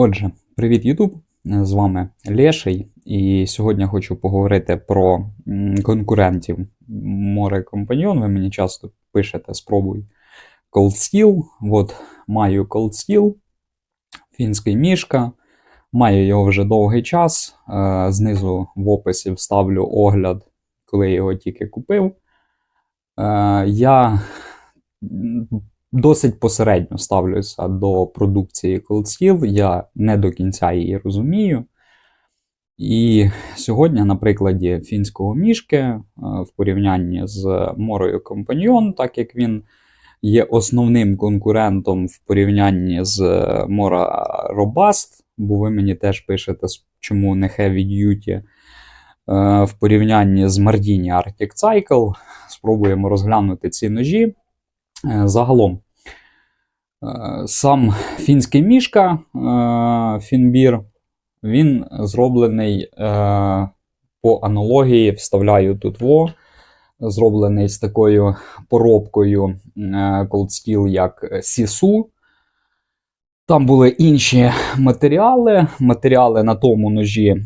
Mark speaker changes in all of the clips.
Speaker 1: Отже, привіт, Ютуб! З вами Леший, і сьогодні хочу поговорити про конкурентів море компаньйон. Ви мені часто пишете спробуй Cold Steel. От маю Cold Steel, фінський мішка. Маю його вже довгий час. Е, Знизу в описі вставлю огляд, коли я його тільки купив. Е, Я досить посередньо ставлюся до продукції Steel. Я не до кінця її розумію. І сьогодні, на прикладі фінського мішки, е, в порівнянні з Морою Компаньйон, так як він є основним конкурентом в порівнянні з Мора Robust, бо ви мені теж пишете, чому не Heavy Duty, е, в порівнянні з Mardini Arctic Cycle. Спробуємо розглянути ці ножі. Е, Загалом, е, сам фінський мішка, е, фінбір, він зроблений по аналогії, вставляю тут во, зроблений з такою поробкою Cold Steel, як Сісу. Там були інші матеріали. Матеріали на тому ножі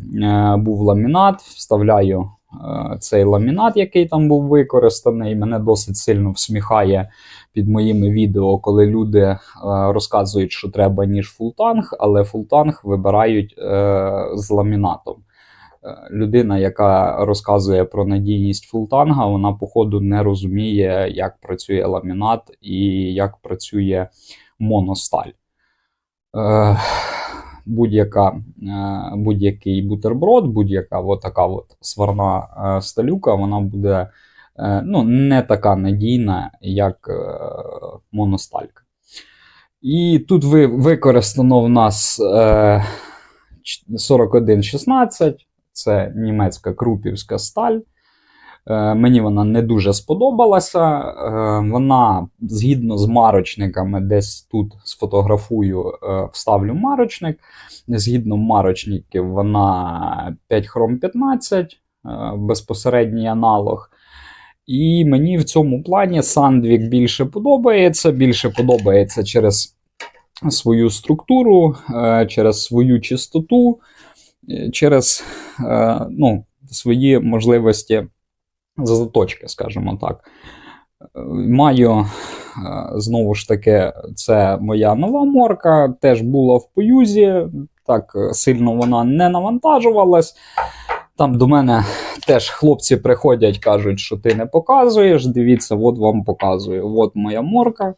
Speaker 1: був ламінат. Вставляю цей ламінат, який там був використаний. Мене досить сильно всміхає під моїми відео, коли люди е, розказують, що треба ніж фултанг, але фултанг вибирають е, з ламінатом. Е, Людина, яка розказує про надійність фултанга, вона, походу, не розуміє, як працює ламінат і як працює моносталь. Будь-яка, будь-який бутерброд, будь-яка от сварна сталюка, вона буде ну, не така надійна, як е, моносталька. І тут ви, використано в нас е, ч- 4116, це німецька крупівська сталь. Е, Мені вона не дуже сподобалася. Е, Вона згідно з марочниками, десь тут сфотографую, е, вставлю марочник. Згідно марочників, вона 5 хром 15, е, безпосередній аналог. І мені в цьому плані Сандвік більше подобається. Більше подобається через свою структуру, е, через свою чистоту, е, через е, ну, свої можливості заточки, скажімо так. Маю знову ж таки, це моя нова морка, теж була в поюзі. Так сильно вона не навантажувалась. Там до мене теж хлопці приходять, кажуть, що ти не показуєш. Дивіться, от вам показую. От моя морка.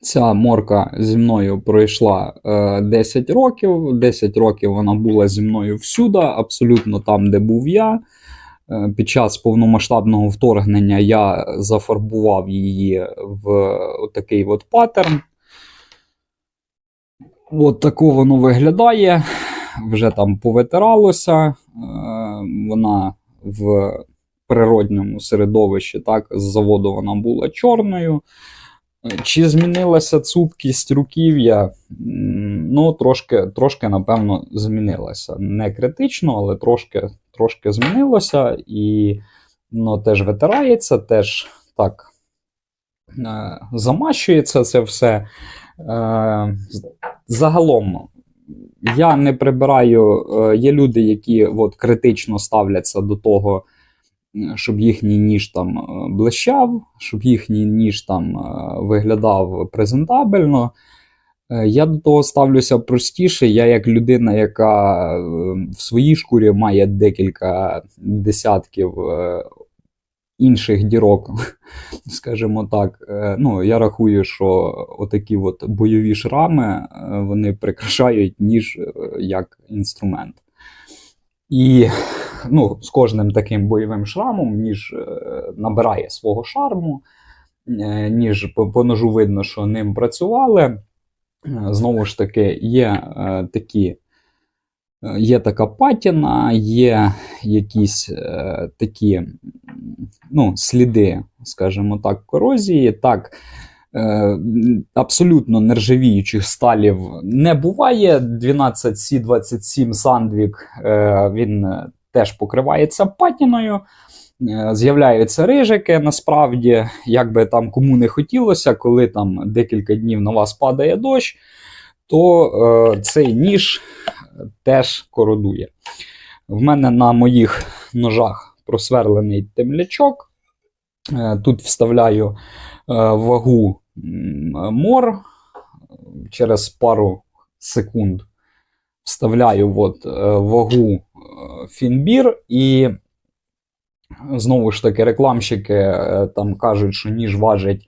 Speaker 1: Ця морка зі мною пройшла е, 10 років. 10 років вона була зі мною всюди, абсолютно там, де був я. Е, Під час повномасштабного вторгнення я зафарбував її в такий от паттерн. От тако воно виглядає. Вже там повитиралося. Е, Вона в природньому середовищі, так, з заводу вона була чорною. Чи змінилася цупкість руків'я? Ну, трошки, трошки, напевно, змінилася. Не критично, але трошки, трошки змінилося. І воно теж витирається, теж так е, замащується це все. Е, Загалом, я не прибираю. е, Є люди, які от, критично ставляться до того, щоб їхній ніж там е, блищав, щоб їхній ніж там е, виглядав презентабельно. Я до того ставлюся простіше. Я, як людина, яка в своїй шкурі має декілька десятків інших дірок, скажімо так. Е, Ну, я рахую, що отакі от бойові шрами е, вони прикрашають ніж е, як інструмент. І ну, з кожним таким бойовим шрамом ніж набирає свого шарму, ніж по, ножу видно, що ним працювали. Знову ж таки, є такі. Є така патіна, є якісь е, такі ну, сліди, скажімо так, корозії. Так, е, абсолютно нержавіючих сталів не буває. 12C27 Sandvik, е, він е, теж покривається патіною. З'являються рижики, насправді, як би там кому не хотілося, коли там декілька днів на вас падає дощ, то е, цей ніж теж кородує. В мене на моїх ножах просверлений темлячок. Е, Тут вставляю е, вагу мор через пару секунд. Вставляю от, е, вагу фінбір, і знову ж таки рекламщики там кажуть, що ніж важить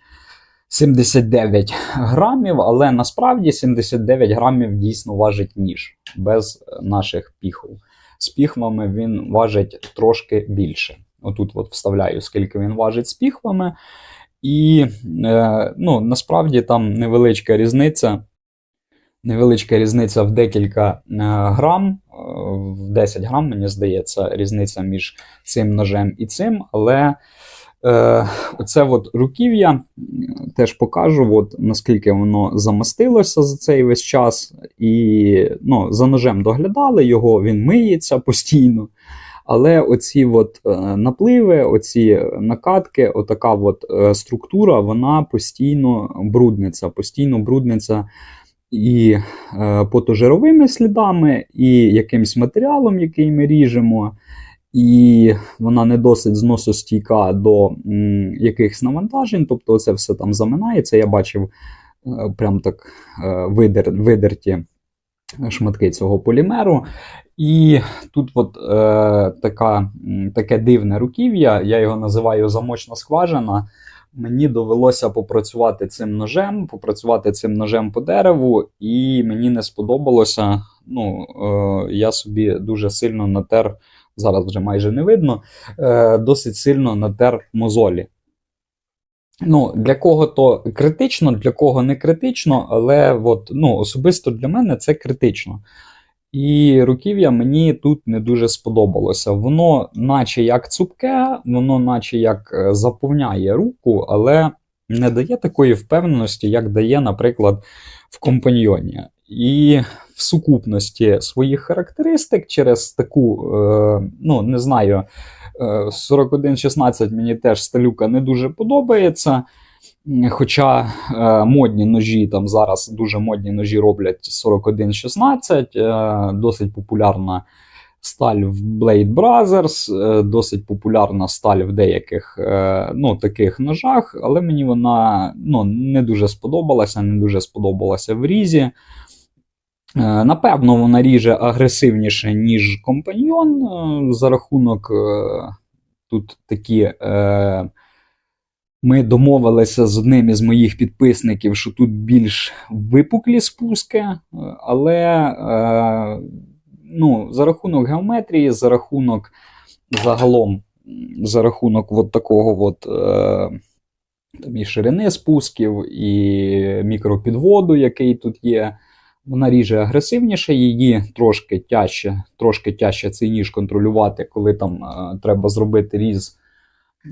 Speaker 1: 79 грамів, але насправді 79 грамів дійсно важить ніж без наших піхов. З піхвами він важить трошки більше. Отут от вставляю, скільки він важить з піхвами. І е, ну, насправді там невеличка різниця. Невеличка різниця в декілька е, грам, е, в 10 грам, мені здається, різниця між цим ножем і цим. Але е, оце от руків'я теж покажу, от, наскільки воно замастилося за цей весь час. І ну, за ножем доглядали його, він миється постійно. Але оці от, е, напливи, оці накатки, отака от, е, структура, вона постійно брудниться, постійно брудниться і потожировими слідами, і якимсь матеріалом, який ми ріжемо, і вона не досить зносостійка до м, якихось навантажень. Тобто, це все там заминається. Я бачив е, прям так е, видер, видерті шматки цього полімеру. І тут от е, така, таке дивне руків'я, я його називаю замочна скважина. Мені довелося попрацювати цим ножем, попрацювати цим ножем по дереву, і мені не сподобалося. Ну, е, я собі дуже сильно натер, зараз вже майже не видно, е, досить сильно натер мозолі. Ну, для кого то критично, для кого не критично, але от, ну, особисто для мене це критично. І руків'я мені тут не дуже сподобалося. Воно, наче як цупке, воно, наче як е, заповняє руку, але не дає такої впевненості, як дає, наприклад, в компаньйоні. І в сукупності своїх характеристик через таку, е, ну, не знаю, е, 4116 мені теж сталюка не дуже подобається. Хоча е, модні ножі там зараз дуже модні ножі роблять 4116, е, досить популярна сталь в Blade Brothers, е, досить популярна сталь в деяких е, ну, таких ножах, але мені вона ну, не дуже сподобалася, не дуже сподобалася в різі. Е, Напевно, вона ріже агресивніше, ніж компаньйон е, за рахунок е, тут такі. Ми домовилися з одним із моїх підписників, що тут більш випуклі спуски, але ну, за рахунок геометрії, за рахунок загалом, за рахунок от такого от, там і ширини спусків, і мікропідводу, який тут є. Вона ріже агресивніше, її трошки тяжче, трошки тяжче цей ніж контролювати, коли там е, треба зробити різ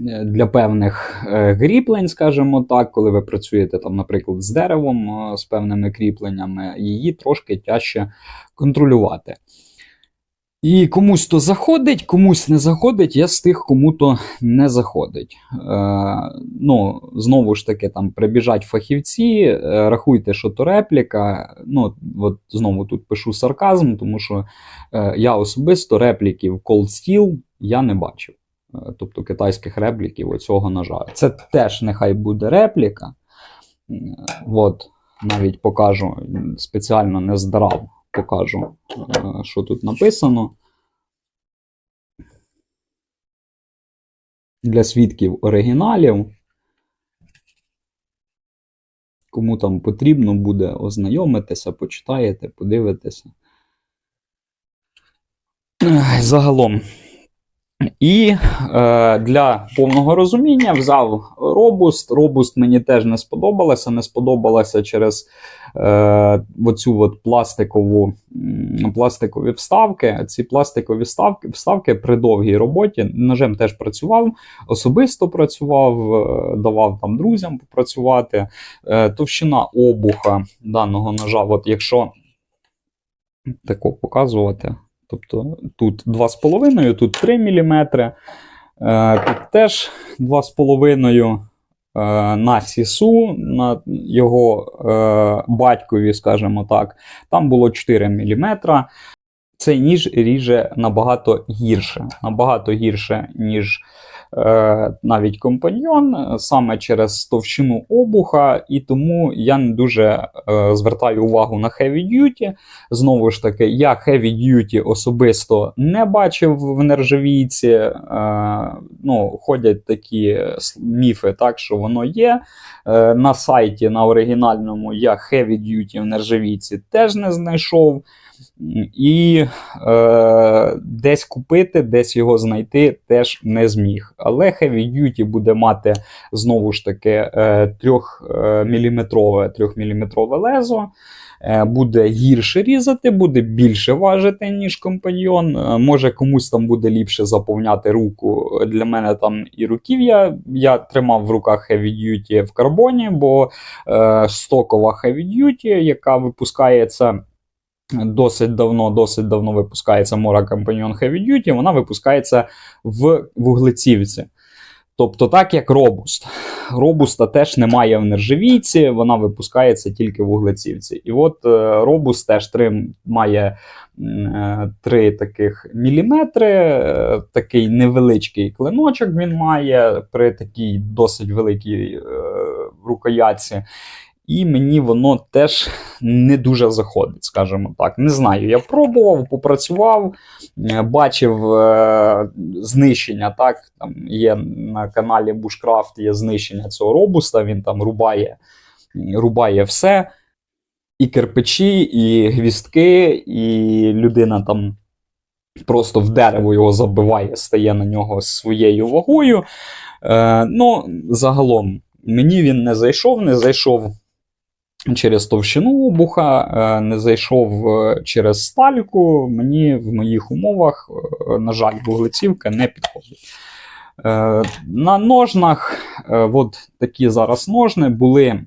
Speaker 1: е, для певних е, кріплень, скажімо так, коли ви працюєте там, наприклад, з деревом, е, з певними кріпленнями, її трошки тяжче контролювати. І комусь то заходить, комусь не заходить, я з тих, кому то не заходить. Е, ну, знову ж таки, там прибіжать фахівці, е, рахуйте, що то репліка. Ну, от знову тут пишу сарказм, тому що е, я особисто репліків Cold Steel я не бачив. Е, тобто китайських репліків оцього ножа. Це теж нехай буде репліка. Е, От, навіть покажу, спеціально не здрав, покажу, е, що тут написано. Для свідків оригіналів. Кому там потрібно буде ознайомитися, почитаєте, подивитися. Загалом. І е, для повного розуміння взяв робуст. Робуст мені теж не сподобалося. Не сподобалося через е, оцю от пластикову, пластикові вставки. Ці пластикові вставки, вставки при довгій роботі. Ножем теж працював, особисто працював, е, давав там друзям попрацювати. Е, товщина обуха даного ножа, от якщо тако показувати. Тобто тут 2,5, тут 3 мм. Е, Тут теж 2,5 е, на сісу, на його е, батькові, скажімо так, там було 4 мм. Цей ніж ріже набагато гірше, набагато гірше, ніж навіть компаньйон, саме через товщину обуха, і тому я не дуже е, звертаю увагу на heavy duty. Знову ж таки, я heavy duty особисто не бачив в нержавійці. Е, ну, ходять такі міфи, так, що воно є. Е, на сайті на оригінальному я heavy duty в нержавійці теж не знайшов. І е, десь купити, десь його знайти теж не зміг. Але Heavy Duty буде мати знову ж таки е, 3-мм 3-мм лезо. Е, буде гірше різати, буде більше важити, ніж компаньйон. Е, може комусь там буде ліпше заповняти руку. Для мене там і руків'я. Я тримав в руках Heavy Duty в карбоні, бо е, стокова Heavy Duty, яка випускається. Досить давно досить давно випускається Mora Companion Heavy Duty, вона випускається в вуглецівці. Тобто, так як робуст. Робуста теж немає в нержавійці, вона випускається тільки в вуглецівці. І от е, робуст теж три, має е, 3 таких міліметри, е, такий невеличкий клиночок він має при такій досить великій е, рукоятці. І мені воно теж не дуже заходить, скажімо так. Не знаю, я пробував, попрацював, е, бачив е, знищення. так, там Є на каналі Bushcraft є знищення цього робуста, він там рубає, рубає все. І кирпичі, і гвістки, і людина там просто в дерево його забиває, стає на нього своєю вагою. Е, Ну, загалом, мені він не зайшов, не зайшов через товщину обуха, е, не зайшов е, через стальку. Мені в моїх умовах, е, на жаль, вуглецівка не підходить. На ножнах, от такі зараз ножни були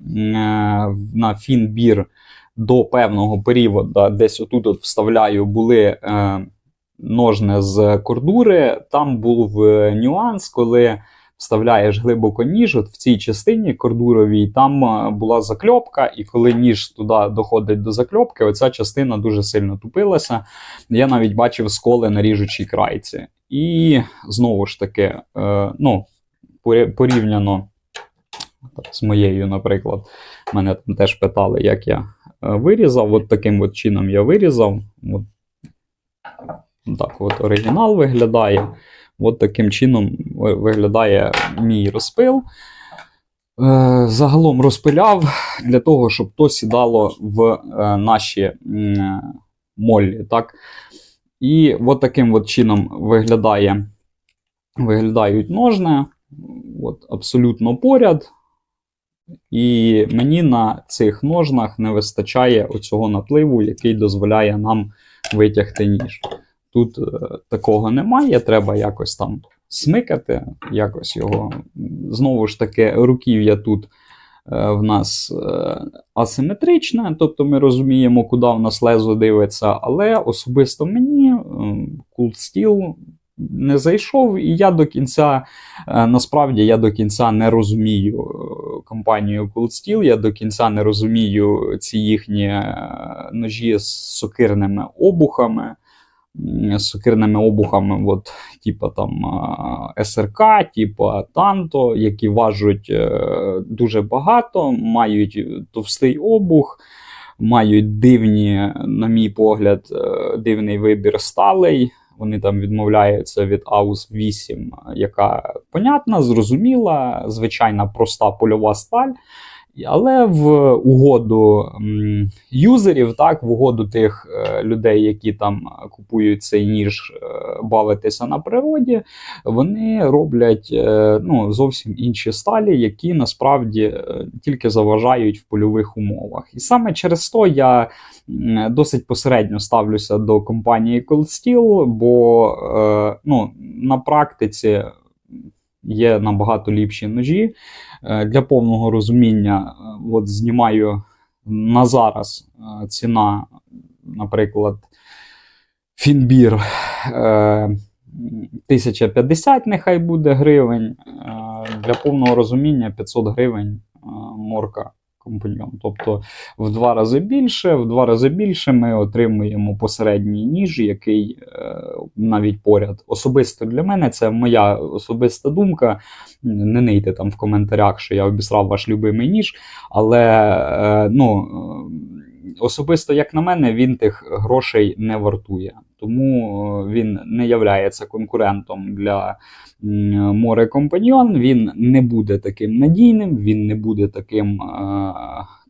Speaker 1: на фінбір до певного періоду, десь отут от вставляю, були ножни з кордури. Там був нюанс, коли вставляєш глибоко ніж, от в цій частині кордуровій, там е, була закльопка, і коли ніж туди доходить до закльопки, оця частина дуже сильно тупилася. Я навіть бачив сколи на ріжучій крайці. І знову ж таки, е, ну, порівняно з моєю, наприклад, мене там теж питали, як я е, вирізав. От таким от чином я вирізав. От так от оригінал виглядає. От таким чином виглядає мій розпил. Е, загалом розпиляв для того, щоб то сідало в е, наші моллі. Так? І от таким от чином виглядає, виглядають ножни. От, Абсолютно поряд. І мені на цих ножнах не вистачає оцього напливу, який дозволяє нам витягти ніж. Тут е, такого немає, треба якось там смикати, якось його. Знову ж таки, руків'я тут е, в нас е, асиметричне, тобто ми розуміємо, куди в нас лезо дивиться, але особисто мені Cold Steel не зайшов, і я до кінця, насправді, я до кінця не розумію компанію Cold Steel, я до кінця не розумію ці їхні ножі з сокирними обухами сокирними обухами, от, типа там СРК, типа Танто, які важать е, дуже багато, мають товстий обух, мають дивні, на мій погляд, е, дивний вибір сталей. Вони там відмовляються від AUS 8, яка понятна, зрозуміла, звичайна проста польова сталь. Але в угоду юзерів, так, в угоду тих е, людей, які там купують цей ніж е, бавитися на природі, вони роблять е, ну, зовсім інші сталі, які насправді тільки заважають в польових умовах. І саме через то я досить посередньо ставлюся до компанії Cold Steel, бо ну, на практиці є набагато ліпші ножі. Е, для повного розуміння, е, от знімаю на зараз е, ціна, наприклад, Фінбір м, 1050 нехай буде гривень. Для повного розуміння 500 гривень морка компаньйон. Тобто в два рази більше, в два рази більше ми отримуємо посередній ніж, який е, навіть поряд. Особисто для мене це моя особиста думка. Не нийте там в коментарях, що я обісрав ваш любимий ніж. Але е, ну, е, особисто, як на мене, він тих грошей не вартує. Тому е, він не являється конкурентом для море компаньйон. Він не буде таким надійним, він не буде таким, е,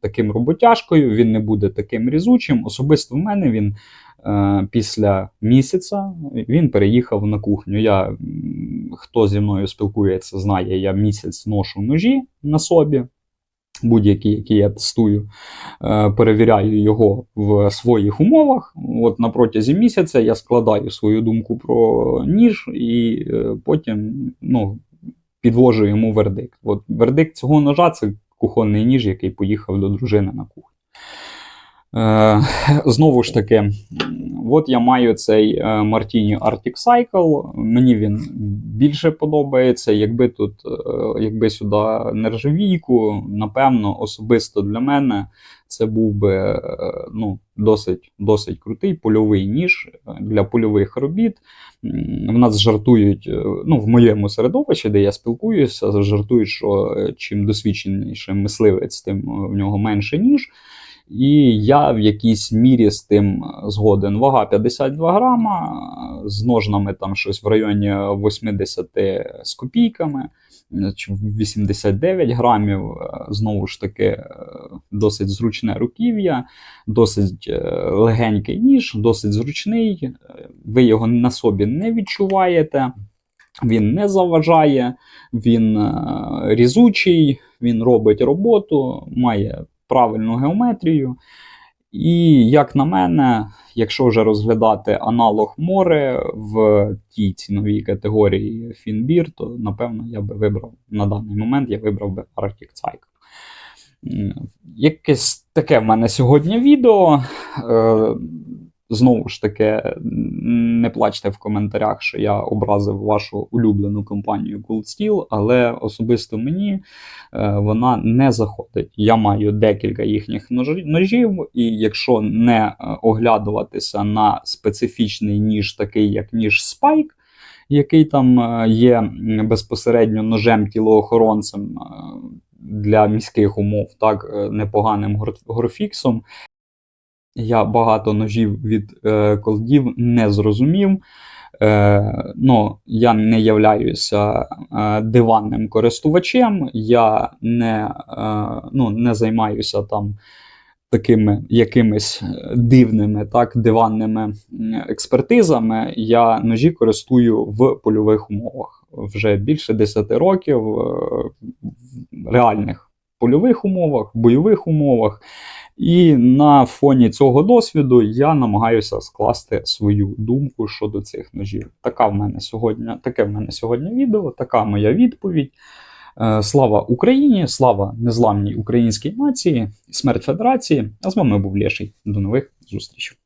Speaker 1: таким роботяжкою, він не буде таким різучим. Особисто в мене він. е, Після місяця він переїхав на кухню. Я, хто зі мною спілкується, знає, я місяць ношу ножі на собі, будь-які, який я тестую, е, перевіряю його в своїх умовах. От на протязі місяця я складаю свою думку про ніж і е, потім ну, підвожу йому вердикт. От вердикт цього ножа це кухонний ніж, який поїхав до дружини на кухню. Е, знову ж таки, от я маю цей е, Martini Arctic Cycle. Мені він більше подобається. Якби тут, е, якби сюди нержавійку, напевно, особисто для мене це був би ну, досить, досить крутий польовий ніж для польових робіт. В нас жартують, ну, в моєму середовищі, де я спілкуюся, жартують, що чим досвідченіший мисливець, тим в нього менше ніж. І я в якійсь мірі з тим згоден. Вага 52 грама, з ножнами там щось в районі 80 з копійками, чи 89 грамів. Е, Знову ж таки, е, досить зручне руків'я, досить е, легенький ніж, досить зручний. Е, Ви його на собі не відчуваєте. Він не заважає, він е, різучий, він робить роботу, має правильну геометрію. І, як на мене, якщо вже розглядати аналог море в тій ціновій категорії Фінбір, то напевно я би вибрав на даний момент я вибрав би Arctic Cycle. Якесь таке в мене сьогодні відео. Знову ж таки, не плачте в коментарях, що я образив вашу улюблену компанію Cold Steel, але особисто мені е, вона не заходить. Я маю декілька їхніх ножі- ножів, і якщо не е, оглядуватися на специфічний ніж, такий як ніж Spike, який там е, є безпосередньо ножем тілоохоронцем для міських умов, так непоганим гор- горфіксом. Я багато ножів від е, колдів не зрозумів. Е, ну, я не являюся е, диванним користувачем, я не, е, ну, не займаюся там такими якимись дивними так, диванними експертизами. Я ножі користую в польових умовах вже більше 10 років е, в реальних польових умовах, бойових умовах. І на фоні цього досвіду я намагаюся скласти свою думку щодо цих ножів. Така в мене сьогодні, таке в мене сьогодні відео, така моя відповідь. Е, Слава Україні, слава незламній українській нації, смерть Федерації. А з вами був Лєший. До нових зустрічей.